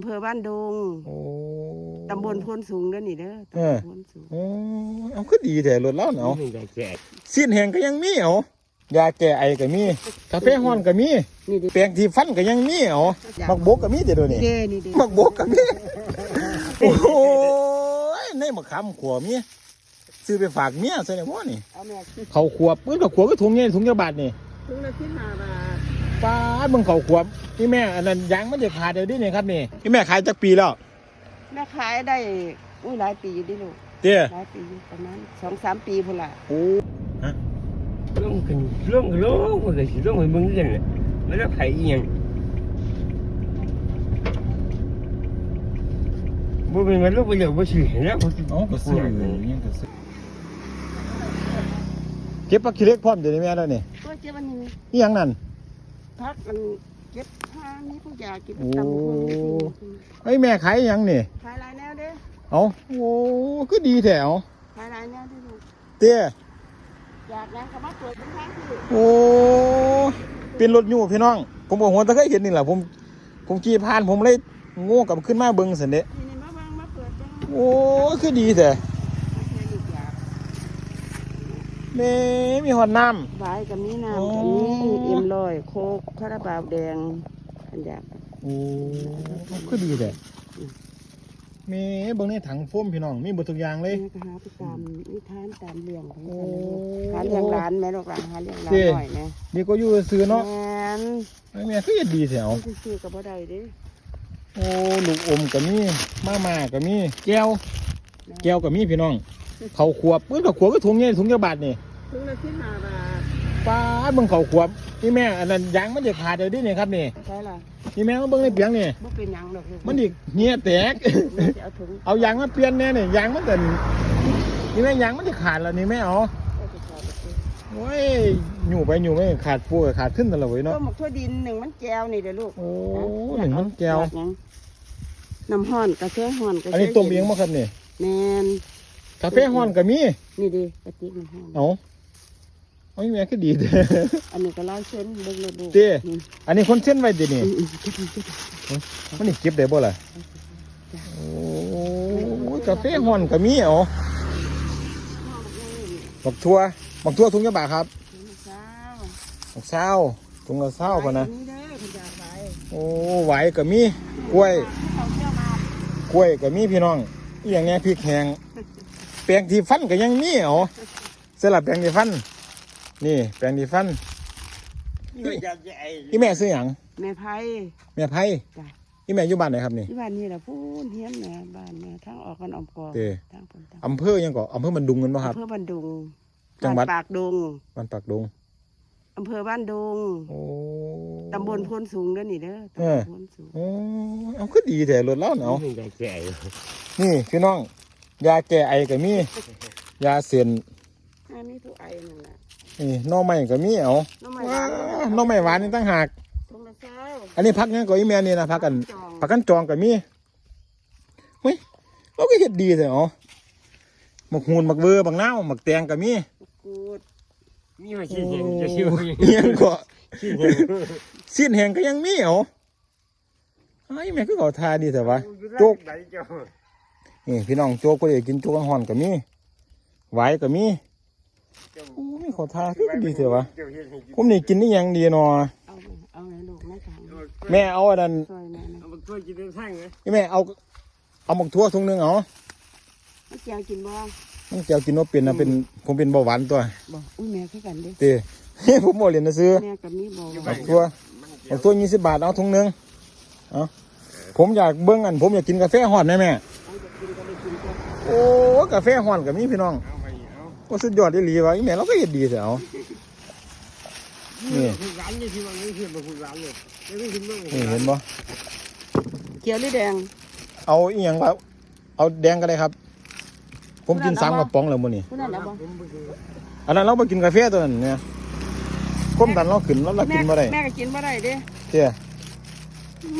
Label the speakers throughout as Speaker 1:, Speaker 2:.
Speaker 1: อำเภอบ้านดง
Speaker 2: โอ้
Speaker 1: ตำบลโพนสูงเด้อนี่เด้อ
Speaker 2: เออ
Speaker 1: ตำบลโพนสูง
Speaker 2: โอ้เอาคือดีแต่รถเล่าเนาะ
Speaker 3: ไม่ได้แจก
Speaker 2: สิ้นแหงก็ยังมีเอายาแก้ไอก็มีกาแฟฮ้อนก็มี
Speaker 1: นี่ดิ
Speaker 2: แปรงที่ฟันก็ยังมีเอามักบกก็มีแต่เดี๋ยวนี้
Speaker 1: เด้นี่เด้
Speaker 2: มักบกก็มีโอ้ยในมะขามขัวมีซื้อไปฝากเมียใส่ในหม้อนี่
Speaker 1: เอาแม่
Speaker 2: เขาขวบปื้นกับขวบก็ถุงใหญ่ถุงยาบาทนี่
Speaker 1: ถุงละสิบห้าบาท
Speaker 2: ป้าดมึงเขาขวบนี่แม่อันนั้นยางมันจะขาดเดี๋ยวนี้นี่ครับนี่นี่แม่ขายจักปีแล้ว
Speaker 1: แม่ขายได้อุ้ยหลายปีอยู่ดิลูก
Speaker 2: เตี้ย
Speaker 1: หลายปีอยู่ประมาณสองสามปีพุ่นละ
Speaker 2: โอ้
Speaker 3: ร่องกันร่องกันร่องมันก็สิร่องไปเบิ่งกันแหละมันแล้วไผอีหยังบ่เป็นมันลูกไปเดี๋ยวบ่สิเห็นแล้วบ่สิ
Speaker 2: เอาก็ซื้อยังก็ซื้อเก็บปักขี้เหล็กพร้อมเดี๋ยวนี้แม่แล้วนี่
Speaker 1: ก็เจ้าวันนี้
Speaker 2: นี่ยังนั่น
Speaker 1: พักมันเก็บผ้ามีผู้ยากิน
Speaker 2: โอ้
Speaker 1: ตำบักหุ่ง
Speaker 2: ไอ้ยแม่ขายยังนี่
Speaker 1: ขายหลายแนวเด้อ
Speaker 2: เอาโอ้ก็ดีแถว
Speaker 1: ขายหลายแนวเด้อลูก
Speaker 2: เตี้ย
Speaker 1: อยากยังก็มาเปิดเป็นทางที่
Speaker 2: โอ้เป็นรถอยู่พี่น้อง ผมบอกหัวตะเคยเห็นนี่แหละผม ผมขี่ผ่านผมเลยโง่กลับขึ้นมาเบิ้งสันเดะ
Speaker 1: นี่นี่มาเบิ่งมาเปิดเบิ่ง
Speaker 2: โอ้คือดีแต่
Speaker 1: ให้ลูกอยาก
Speaker 2: แม่มีหอดน้
Speaker 1: บายกับมีน้ำ
Speaker 2: อ๋อ
Speaker 1: กับมีเอ็มลอยโคกคาราบาวแดงอันอยากำ
Speaker 2: โอ้คือดีแต่แม่เบิ้งในถังโฟมพี่น้อง มีหมดทุกอย่างเลย
Speaker 1: แม่ก็หาไปตามนิทานตามเรื่องของ
Speaker 2: โอ้
Speaker 1: ฉันเลยหาเลี้ยงหลานแม่ลูกหลานหาเลี้ยงหลาน
Speaker 2: เจ้
Speaker 1: หน่อยนะ
Speaker 2: นี่ก็อยู่ซื้อเนาะ
Speaker 1: แม่น
Speaker 2: ไอ้แม่คือเฮ็ดดีแถว
Speaker 1: มันซื้อกับบ่ได้เด้
Speaker 2: โอ้ลูกอมก็มีมาม่าก็มีแก้ว แก้วก็มีพี่น้อง เขาขวบปื้นกับขวบก็ถุงใหญ่ถุงยาบาทนี่
Speaker 1: ถุงละสิบห้าบาท
Speaker 2: ป้าดมึงเขาขวบนี่แม่อันนั้นยางมันจะขาดเดี๋ยวนี้นี่ครับนี่
Speaker 1: ใช่ล่ะ
Speaker 2: นี่แม่มาเบิ่งในเปียงนี่
Speaker 1: บ่เป็นหยังดอกลูก
Speaker 2: มันอีกเหี้ยแตก
Speaker 1: แม่จะเอาถุง
Speaker 2: เอายางมาเปลี่ยนแน่นี่ยางมันเกินนี่แม่ยางมันจะขาดแล้วนี่แม่เอา
Speaker 1: เอาไปขายไปซื้อ
Speaker 2: โอ้ยอยู่ไปอยู่ไม่ขาดปูกับขาดขึ้นตลอดเว้ย
Speaker 1: ต้
Speaker 2: เนาะ
Speaker 1: มหมกทั่วดินหนึ่งมันแก้วนี่เด้อลูก
Speaker 2: โอ้หนึ่งมันแก้ว
Speaker 1: อยาหยังน้ำห้อนกาแฟห้อนกาแฟ
Speaker 2: อันนี้ต้มเองมั้งครับนี่
Speaker 1: แม่น
Speaker 2: กาแฟฮ้อนก็มี
Speaker 1: นี่ดิกระติกน้ำห้อน
Speaker 2: เอาเอาแม่คือดีเด้อ
Speaker 1: อันนี้ก็ร้อยเส้นเบิ่งเลยลูก
Speaker 2: เจ้
Speaker 1: อืม
Speaker 2: อันนี้คนเส้นไว้ดินี่
Speaker 1: อืมอืมเก็บไว้เก็บไว้
Speaker 2: มันนี่เก็บได้บ่ล่ะโอ้ยกาแฟฮ้อนก็มีเอาบักทั่วบักทั่วถุงยาบาทครับ
Speaker 1: เช้า
Speaker 2: บักเช้าถุงละเช้าพอนะ
Speaker 1: นี่เด้อคุณยายไป
Speaker 2: โอ้ไหวก็มีกล้วย
Speaker 1: เขาเที่ยวมาก
Speaker 2: ล้วยก็มีพี่น้องอีอย่างเนี้ยพริกแห้งแปรงที่ฟันก็ยังมีเอาสลับแปรงที่ฟัน นี่ แปรงที่ฟัน
Speaker 3: ไม่อยากจะไอ้
Speaker 2: อีแม่ซื้อหยัง
Speaker 1: แม่ไผ่
Speaker 2: แม่ไผ่
Speaker 1: จ้ะ
Speaker 2: อีแม่อยู่บ้านไหนครับนี่
Speaker 1: ที่บ้านนี่แหละพูนเฮียนแม่บ้านแม่ทางออกกันออมกอก
Speaker 2: เด้
Speaker 1: ทางปนทาง
Speaker 2: อำเภอยังก่ออำเภอมันดุงกันป่ะครับ
Speaker 1: อำเภอบ้านดุง
Speaker 2: จังหวัด
Speaker 1: บ้านปากดง
Speaker 2: บ้านปากดง
Speaker 1: อำเภอบ้านดง
Speaker 2: โอ้
Speaker 1: ตำบลโพนสูงเด้อนี่เด้อตำ
Speaker 2: เอบอ
Speaker 1: ลโพนสูง
Speaker 2: โอ้เอาคือดีแต่รถเล่าเนาะ
Speaker 3: ไม่ได้แจก
Speaker 2: นี่พี่น้อง ยาแก้ไอก็มียาเสียน
Speaker 1: อันนี้ผู้ไอนั่นแหละ
Speaker 2: นี่หน่อไม้ก็มีเอา
Speaker 1: น้ำมัน
Speaker 2: ว้าหน่อไม้หวานนี่ตั้งหาก
Speaker 1: ตรงละเช้า
Speaker 2: อันนี้พักยังก็อีแม่นี่นะพักกัน
Speaker 1: จอง
Speaker 2: พักกันจองก็มีเฮ้ยเราก็เฮ็ดดีแต่อ๋อหมักหูนหมักเวอร์บักนาวหมักแตงก็มี
Speaker 1: กูด
Speaker 3: มีมาชื่อเสียงจะชื่อ
Speaker 2: โอ้ยยังก็
Speaker 3: ชื่อเสียง
Speaker 2: สิ้นแหงก็ยังมีเอาไอ้แม่ก็ขอทาดีแต่ว่าโจ๊ก
Speaker 3: ไหนเจ้า
Speaker 2: นี่พี่น้องโจ๊กก็อยากกินโจ๊กห่อนก็มีไหวก็มีโอ้ยขอทาคือดีแต่ว่าผมนี่กินนี่ยังดีนาะ
Speaker 1: เอาอาไงลูกแม่ถัง
Speaker 2: แม่เอาอันนั้น
Speaker 1: แม่นะ
Speaker 3: เอาไปช่วยกินได้ทั้งไง
Speaker 2: นี่แม่เอาเอาหมกทั่วถุงนึงเอา
Speaker 1: ไม่เจียวกินบ่
Speaker 2: มันเจ้ากินว่าเป็นนะเป็นผมเป็นเบาหวานตัว
Speaker 1: บ่อุ้ยแม่คือกันเด้
Speaker 2: เต้ผมบ่เรียนนังสือ
Speaker 1: แม่กับมี่บ่
Speaker 2: หมกทั่วหมกทั่วยี่สิบบาทเอาถุงนึงเอาผมอยากเบิ้งอันผมอยากกินกาแฟห่อนได้แม่า
Speaker 1: จะกินก็ได้กินก็
Speaker 2: โอ้กาแฟห่อนกับมีพี่น้อง
Speaker 3: เอาไปเอา
Speaker 2: โอ้สุดยอดอีหลีวะอีแม่เราก็เฮ็ดดีแถวนี่
Speaker 3: คุณร้านนี่ที่ว่าไม่เทียบกับคุณร้านเลยไม่ถึงเรื่อง
Speaker 2: นี่เห็นบ่
Speaker 1: เขียวหรือแดง
Speaker 2: เอาอีหยังวะเอาแดงก็ได้ครับ ผมกินสามกระป๋องแล้วมื้อนี้
Speaker 1: ผู้นั้นแล้วบ่
Speaker 2: อันนั้นเราไปกินกาแฟตัวนั้นเนี่ยความดันเราขึ้นแล้วเรา
Speaker 1: แม่
Speaker 2: กินบ่ได้
Speaker 1: แม่ก็กินบ่ได้เด้
Speaker 2: เตี้ย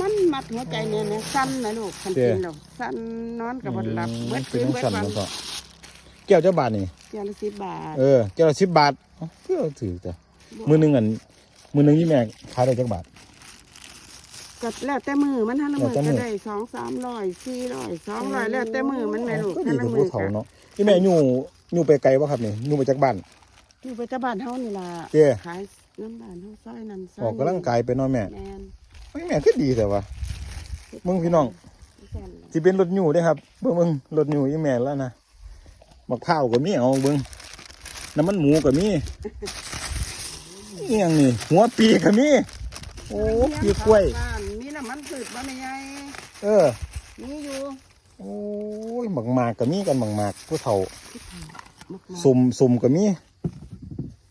Speaker 1: มันมัดหัวใจเนี่ยนะสั่นนะลูกคัน
Speaker 2: เจ้
Speaker 1: กินแล้วสั่นนอนกับบ่หลับเบิด
Speaker 2: เป็
Speaker 1: คื
Speaker 2: น
Speaker 1: น
Speaker 2: จัง
Speaker 1: เบิด
Speaker 2: สั่น
Speaker 1: วัน
Speaker 2: แล้วก็แก้วเจ้าบาทนี่
Speaker 1: เจียวละสิบบาท
Speaker 2: เออแก้วละ10บาทเอ้าเพื่อถือจ้ะมื้อหนึงอันมื้อหนึงนี่แม่ขายได้จักบาท
Speaker 1: ก็แล้วแต่มือมันท่านละมือ
Speaker 2: แล้วแต่มื้
Speaker 1: ก็
Speaker 2: อ
Speaker 1: ได้สองสามร้อยสี่ร้อยสองร้อยแล้วแต่มือมันแม่ลูก
Speaker 2: ก็
Speaker 1: ท่า
Speaker 2: ดี
Speaker 1: นละ
Speaker 2: กับ
Speaker 1: มื
Speaker 2: ผู้
Speaker 1: อ
Speaker 2: เฒ่า
Speaker 1: ก็
Speaker 2: เนาะที่แม่อยู่อยู่ไปไกลบ่ครับนี่อยู่มาจากบ้าน
Speaker 1: อยู่ไปแตะบ้านเฮานี่ล่ะ
Speaker 2: เจ้
Speaker 1: ขายน้ำบ้านเฮาซอยนั่นซอย
Speaker 2: ออกกำลังกายไปเนาะแม่
Speaker 1: แม่น
Speaker 2: เฮ้ยแม่คือดีแต่ว่ามึงพี่น้องสิเป็นรถอยู่เด้ครับเบิ่งเบิ่งรถอยู่อีแม่แล้วนะมะพร้าวก็มีเอาเบิ่งน้ำมันหมูก็มีอีหยังนี่หัวปีก็มีโอ้ปีกล้วย
Speaker 1: บ้านมีน้ำมันพืชบ่แม่ใหญ่
Speaker 2: เออ
Speaker 1: มีอยู่
Speaker 2: โอ้ยหมักหมากก็มีกันหมักหมากผู้เฒ่า
Speaker 1: มักๆ
Speaker 2: สุ่มสุ่มก็มี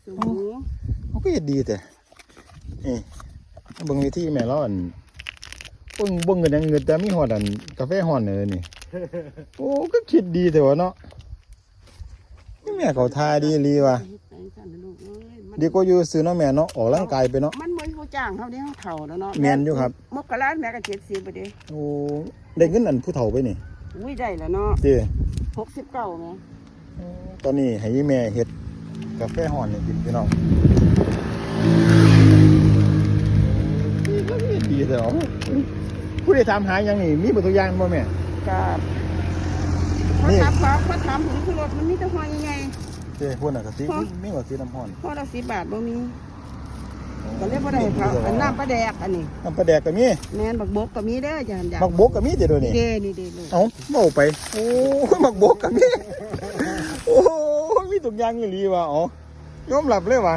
Speaker 1: สุ่มหมู
Speaker 2: เขาก็เฮ็ดดีแต่นี่ เบิ่งวิธีแม่เราอันเบิ่งเบิ่งเงินยังเงินแต่มีฮอดอันกาแฟฮ้อนเลยนี่ โอ้ก็คิดดีแต่ว่าเนาะนี่แม่เขาทาดีลีว่ะ
Speaker 1: เฮ็ดไปสั่นน่ะลูกเอ้ยมัน
Speaker 2: ดีกว่าอยู่ซื้อเนาะแม่เนาะออกร่างกายไปเนาะ
Speaker 1: มันบ่มีผู้จ้างเฮาเด้เฮาเฒ่าแล้วเนาะ
Speaker 2: แม่นอยู่ครับ
Speaker 1: มกราแม่ก็70บ่เด้
Speaker 2: โอ้ได้เงินอันผู้เฒ่าไปนี่
Speaker 1: อุ้ยได้แล้วเนาะ
Speaker 2: เจ้
Speaker 1: 69แม่
Speaker 2: ตอนนี้ให้อีแม่เฮ็ดกาแฟฮ้อนนี่กินพี่น้อง ก็มีดีแต่ว่าผู้ใดถามหาหยังนี่มีเบ่ตัวอย่างบ่แม่
Speaker 1: ก็พอ
Speaker 2: นี่
Speaker 1: ถามขอพอถามถึงคือรถมันมีแต่หัวใหญ่
Speaker 2: เจ้พุ่นน่ะก็สิ
Speaker 1: ฮะ
Speaker 2: มีว่าสีน้ำฮ้อน
Speaker 1: ๆพอละ10บาทบ่มีก็เลยบ่ได้เขาอันน้ำปลาแดกอันนี้
Speaker 2: น้ำปลาแดกก็มี
Speaker 1: แม่นบักบกก็มีเด้อจ้ะหั่นจ้ะ
Speaker 2: มักบกก็มีเด้อเดี๋ยวนี้
Speaker 1: นี่เด้นี่เด้ลูก
Speaker 2: เอ้าเว้าไปโอ้ยมักบกก็มีโอ้ยมีทุกอย่างอีหลีว่ะเอ๋อยอมรับเลยว่ะ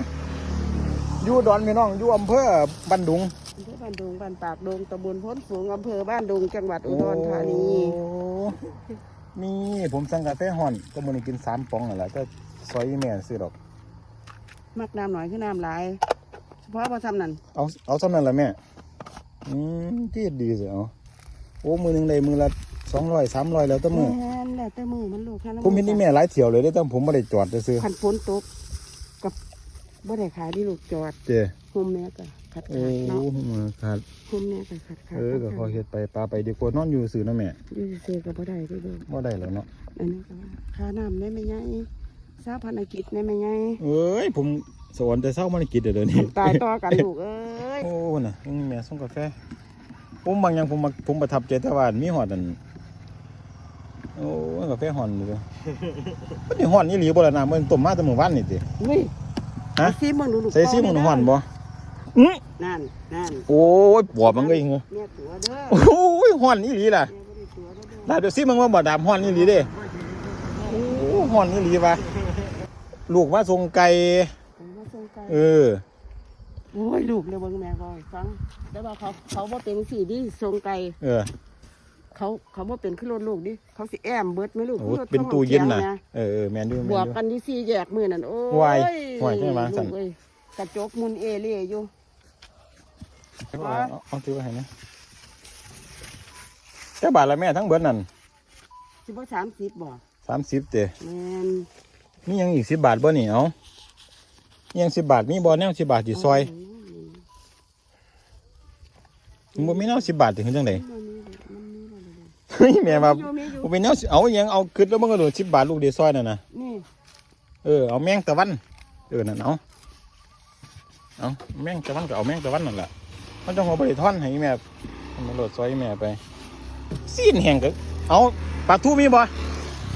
Speaker 2: อยู่ดอนพี่น้องอยู่อำเภอบันดุง
Speaker 1: อำเภอ บ้านดุงบ้านปากดงตำบลพ้นสูงอำเภอบ้านดุงจังหวัดอุดรธานี
Speaker 2: โอ้นี่ผมสั่งกาแฟห่อนก็มันกินสามปองนั่นแหละก็ซอยอีแม่ซื้อดอก
Speaker 1: มักน้ำหน่อยคือน้ำหลายเฉพาะพอทำนั่น
Speaker 2: เอาเอาเท่านั้นแหละแม่อืมที่ดีสิเอาโอ้มือหนึ่งได้มือละสองร้อยสามร้อยแล้วแตั้มือ
Speaker 1: แม่นแล้วแต่มือมันลูกแค่นั้น
Speaker 2: ผมเห็นนี่แม่หลายเที่ยวเลยได้อแต่ผมไม่ได้จอดจะซื้อ
Speaker 1: ขันฝนตกกับบ่ได้ขายที่ลูกจอด
Speaker 2: เจ้
Speaker 1: โฮมแม่ก็ ขัด
Speaker 2: โอ้
Speaker 1: ขาดเนาะ
Speaker 2: มาขาด
Speaker 1: โฮมแม่ก็ขัดขาด
Speaker 2: เออก็พอเฮ็ดไปปลาไปดีกว่านอนอยู่ซื้อนะแม่
Speaker 1: อยู่ซื่อๆก็บ่ได้ที่ลูก
Speaker 2: ว่าได้แล้วเนาะ
Speaker 1: อันนี้ก็ว่าค่าน้ำได้ไหมไงสาพันธกิจได้ไหมไง
Speaker 2: เอ้ยผมสวรรค์แต่เศร้ามันกินเดี๋ยวนี้
Speaker 1: ตายต่อกันลูกเอ้ย
Speaker 2: โอ้น่ะยังมีแม่ส่งกาแฟผมบางอย่างผมมักผมประทับใจแต่ว่ามีหอดอันโอ้ยกาแฟหอนอยู่เลยมันนี่หอนนี่หลีบ่ล่ะนะมันต้มมาแต่มื้อวานนี่ติ
Speaker 1: อุ้ย
Speaker 2: ฮะ
Speaker 1: ซีมึงดูลูก
Speaker 2: ใส่ซิมันหอนบ่ อื้อ
Speaker 1: นั่นนั่น
Speaker 2: โอ้ยปวดมันก็ยิงเหรอ
Speaker 1: แม่ตัวเด้อ
Speaker 2: โอ้ยหอนนี่หลีล่ะ
Speaker 1: แม่บ่ได้ตัวเด้อ
Speaker 2: ลาเดี๋ยวซิมึงว่าบ่ดามหอนนี่หลีเด้โอ้หอนนี่หลีว่ะลูกมาส่งไก่
Speaker 1: ผมมาส่งไก่
Speaker 2: เออ
Speaker 1: โอ้ยลูกเลยเบิ่งแม่ก็ให้ฟังแต่ว่าเขาเขาบ่เป็นสีดิส่งไก่
Speaker 2: เออ
Speaker 1: เขาเขาบ่เป็นขึ้นรถลูกดิเขาสิแอมเบิดไหมลูก
Speaker 2: โอ้
Speaker 1: ขึ้รถ
Speaker 2: เป็นตู้เย็นน่ะ
Speaker 1: ข้าง
Speaker 2: เออเออแม่นอยู่
Speaker 1: บ
Speaker 2: แม่
Speaker 1: วนก
Speaker 2: อยู่
Speaker 1: กันที่สี่แยกมือนั่นโอ้
Speaker 2: ไหว
Speaker 1: ย
Speaker 2: ไหวใช่ไหมสั่น
Speaker 1: ลูกเอ้ยกระจกมุนเอเล่อยู่
Speaker 2: เอา เอาเอาถือไว้ให้นะแต่บาทละแม่ทั้งเบิดนั่น
Speaker 1: สิบ่สามสิบบ่
Speaker 2: 30เด้
Speaker 1: แมน
Speaker 2: มีหยังอีก10บาทบ่นี่เอามียัง10บาทมีบ่แนว10บาทสิซอยบ่มีแนว10บาทสิเฮ็ดจังได๋เฮ้ยแม่ว่า
Speaker 1: มีอยู่มีอ
Speaker 2: เป็นแนวสิเอายังเอาขึ้นแล้วมันก็โดด10บาทลูกเดียวซอยนั่นน่ะ
Speaker 1: นี่
Speaker 2: เออเอาแมงตะวันเออนั่นเอาเอาแมงตะวันก็เอาแมงตะวันนั่นแหละ มันต้องเอาไปท่อนให้แม่มันโหลดซอยแม่ไปซีนแห้งก็เอาปลาทูมีบ่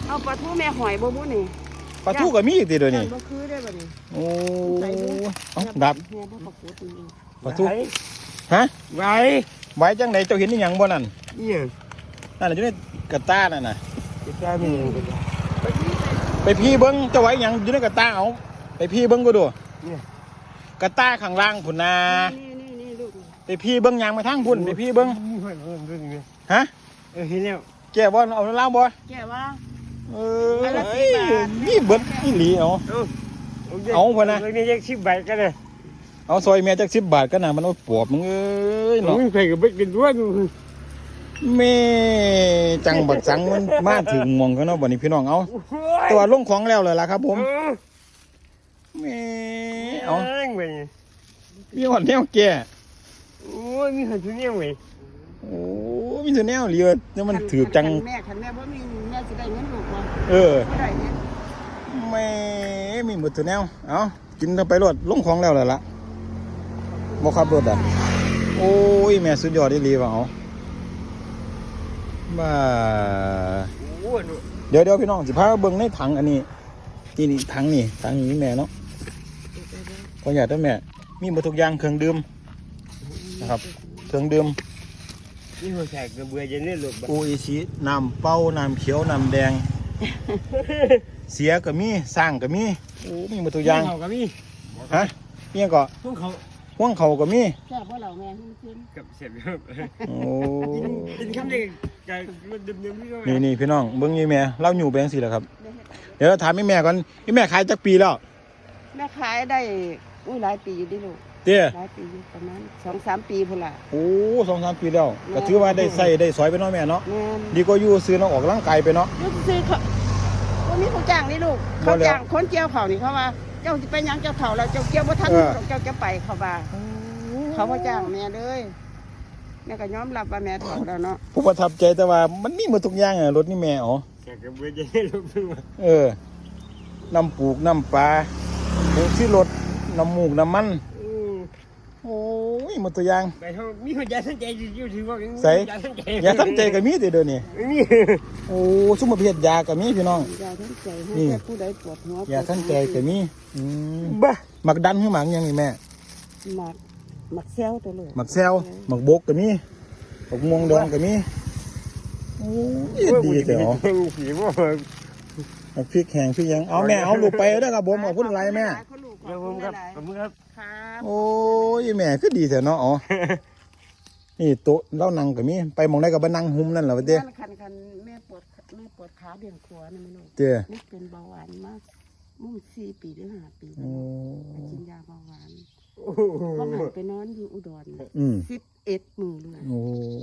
Speaker 1: เอาปลาทูแม่หอยบ่บุนี่
Speaker 2: ปลาทูก็มีอีกทีเดียวนี่
Speaker 1: บ่คือได้บ่นี่
Speaker 2: โอ้เอาดับ
Speaker 1: แม่บ่ประกวดนี่
Speaker 2: ปลาทูฮะ
Speaker 3: ไหว
Speaker 2: ไว้จังไหนเจ้าเห็นนี่ยังบ่นั่น
Speaker 3: เนี่ย
Speaker 2: นั่นน่ะอยู่ในกระต้านั่นน่ะ
Speaker 3: จะกล้ามีอย่างไร
Speaker 2: ไปพี่เบิ้งเจ้าไว้หยังอยู่ในกระต้าเอาไปพี่เบิ้งก็ดู
Speaker 3: เนี่ย
Speaker 2: กระต้าข้างล่างพุ่นนา
Speaker 1: นี่นี่นี่ลูก
Speaker 2: ไปพี่เบิ้งยางมาทางพุ่นไปพี่เบิ้ง
Speaker 3: นี่ค่อยเบิ่งเบิ่งเนี่ย
Speaker 2: ฮะ
Speaker 3: เออเห็นแล้ว
Speaker 2: แกบ่เอาเล่าบ่
Speaker 1: แกว่า
Speaker 2: เอ
Speaker 1: อันละ
Speaker 2: อ
Speaker 1: สิบบาท
Speaker 2: นี่เบิดอีหลีเอาเอาพอนะ
Speaker 3: เบิ่งนี่แยกสิบใบกันเลย
Speaker 2: เอาซอยแม่จักสิบบาทก็น่ะมันเอาปอบมึงเอ้ย
Speaker 3: น้อ
Speaker 2: เนาะ
Speaker 3: งใครก็เบิดกันด้วย
Speaker 2: แม่จังบักสังมันมาถึงหมองเขาเนาะบัดนี้พี่น้องเอาตัวลงของแล้วเลยล่ะครับ ผมแม่เอา
Speaker 3: เอาไป
Speaker 2: มีหอดแนวแก่
Speaker 3: โอ้ยมีหันทุเนี่ยเว้ย
Speaker 2: โอ้มีแต่แนวเหลียวเนี่ยมันถือจัง
Speaker 1: คันแม่คันแม่บ่มีแม่สิได้เงินลูกบ่
Speaker 2: เออ
Speaker 1: บ่ได้เนี่ย
Speaker 2: แม่มีหมดตัวแนว เอากินเข้าไปรดลงของแล้วเลยล่ะบ่ขับรถอะ โอ้ย แม่สุดยอดดีๆว่ะเอามา
Speaker 3: โอ้หนู
Speaker 2: เดี๋ยวเดี๋ยวพี่น้องสิพาเบิ่งในถังอันนี้ นี่นี่ถังนี่ถังนี้แม่เนาะขออยากได้แม่ มีหมดทุกอย่างเครื่องดื่ม นะครับเครื่องดื่ม
Speaker 3: นี่หัวแตกกระเบือจะเนี่ยหลบ
Speaker 2: โออิชิน้ำเป้าน้ำเขียวน้ำแดง เสียก็มีสร้างก็มีโอ้มีหมดทุกอย่าง
Speaker 3: เขาก็มี
Speaker 2: ฮะมีหยังก็
Speaker 3: พวกเขา
Speaker 2: ห่วงเขาก็มี
Speaker 1: แซ่บว่าเราแม่ให้มันขึ้น
Speaker 3: กับเสร็จครับ
Speaker 2: โอ้
Speaker 3: กินคำเดียวกับรถเดิมๆนี่ก็
Speaker 2: นี่นี่พี่น้องเบิ่งยี่แม่เล่าอยู่แบงสิแหละครับ
Speaker 1: ได้เฮ็ด
Speaker 2: เดี๋ยวเราถามแม่แม่ก่อนพี่แม่ขายจักปีแล้ว
Speaker 1: แม่ขายได้อุ้ยหลายปีอยู่ดิลูก
Speaker 2: เตี้ย
Speaker 1: หลายปีอยู่ประมาณสองสามปีพุ่นละ
Speaker 2: โอ้สองสามปีแล้วก็ถือว่าได้ใส่ได้สอยไปเนาะแม่เนาะ
Speaker 1: แม่น
Speaker 2: ดีกว่าอยู่ซื้อน้องออกร่างกายไปเนาะ
Speaker 1: ลูกซื้อเขาวันนี้เขาจ้างนี่ลูก
Speaker 2: บ่
Speaker 1: เขา
Speaker 2: แล้ว
Speaker 1: จ้างคนเกี่ยวเขานี่เขาว่า เจ้าจะไปหยังเจ้าเถ่าแล้วเจ้าเกี่ยวบ่ทัน
Speaker 2: เออ
Speaker 1: เจ้าจะไปเขาว่าเขาบ่จ้างแม่เลยแม่ก็ยอมรับว่าแม่เถ่าแล้วเนาะ
Speaker 2: ผู้ประทับใจแต่ว่ามันมีหมดทุกอย่างอะรถนี่แม่อ๋อ
Speaker 3: แตกกระเบือจะเนี่ยหลบมา
Speaker 2: เออน้ำปลูกน้ำปลาผงซื้อรถน้ำมูกน้ำมัน
Speaker 3: อืม
Speaker 2: โอ้ยหมดตัวอย่าง
Speaker 3: ไปเขามีคนยาสนใจอยู่ถือว่า
Speaker 2: ใส่
Speaker 3: ยาสนใจ
Speaker 2: อย่าทำใจกับมีแต่เดี๋ยวนี้
Speaker 3: นี่
Speaker 2: โอ้สมมติเพศยากับมีพี่น้อง
Speaker 1: อย่าทั้งใจให้
Speaker 2: นี่
Speaker 1: แค่ผู้ใดปวดหัว
Speaker 2: อย่าทั้งใจกับมีอืม
Speaker 3: บ้า
Speaker 2: หมักดันขึ้นหมักยังนี่แม่
Speaker 1: หมักหมักแซวตัวลูก
Speaker 2: หมักแซวหมักบกกับมีหมักม่วงดองกับมีโอ้ยดีแต่อ๋อ
Speaker 3: ผีว่า
Speaker 2: หมักพริกแห้งพริกหยังเอาแม่เอาลูกไปเด้อครับผมขอบคุณอะไรแม่
Speaker 1: ขอบคุณลูกข
Speaker 3: เดี๋
Speaker 1: อ
Speaker 3: ยว
Speaker 1: บ
Speaker 3: ผ
Speaker 1: คุ
Speaker 3: ม
Speaker 1: ณ
Speaker 3: ครับ
Speaker 1: หลาย
Speaker 3: ขอบคุณครับ
Speaker 1: ๆครับ
Speaker 2: โอ้ยแม่คือดีแต่เนาะอ๋อ นี่โต๊ะเล่านั่งกับมีไปหมองได้กับบ้านั่งหุ้มนั่นเหรอวะเด้
Speaker 1: คันคันคันแม่ปวดแม่ปวดขาเบี่ยงขวานี่ไม่รู้
Speaker 2: เจ้
Speaker 1: นี่เป็นเบาหวานมากมุ่งสี่ปีหรือห้าปี
Speaker 2: โอ้
Speaker 1: กินยาเบาหวาน
Speaker 3: โอ้โห
Speaker 1: ก็หันไปนอนอยู่อุดร
Speaker 2: อืม
Speaker 1: สิบเอ็ดมือเลย
Speaker 2: โอ้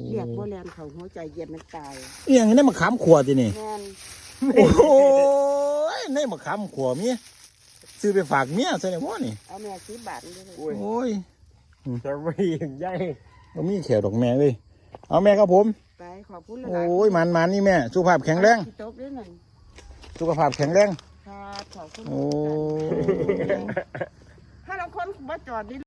Speaker 1: เรียกว่าแรงเขาหัวใจเย็นมันตาย
Speaker 2: เอียงนี่มาขามขวดจีนี่
Speaker 1: แม่น
Speaker 2: โอ้ยนี่มาขามขวดเมีย ซื้อไปฝากเมียใช่ไหมพ่อนี่
Speaker 1: เอาแม่ซื้อบาทนี่เลย
Speaker 3: โอ้ย
Speaker 2: โอ้ย
Speaker 3: จะไม่เห็นใจ
Speaker 2: ก็มีแขวดอกแม่เลยเอาแม่ครับผม
Speaker 1: ไปขอบคุณหลาย
Speaker 2: โอ้ยมันมันนี่แม่สุขภาพแข็งแรง
Speaker 1: ที่โต๊ะด้วยหนึ่ง
Speaker 2: สุขภาพแข็งแรง
Speaker 1: ครับขอบคุณ
Speaker 2: โอ้
Speaker 1: ถ้าเราคนบ่จอดนี่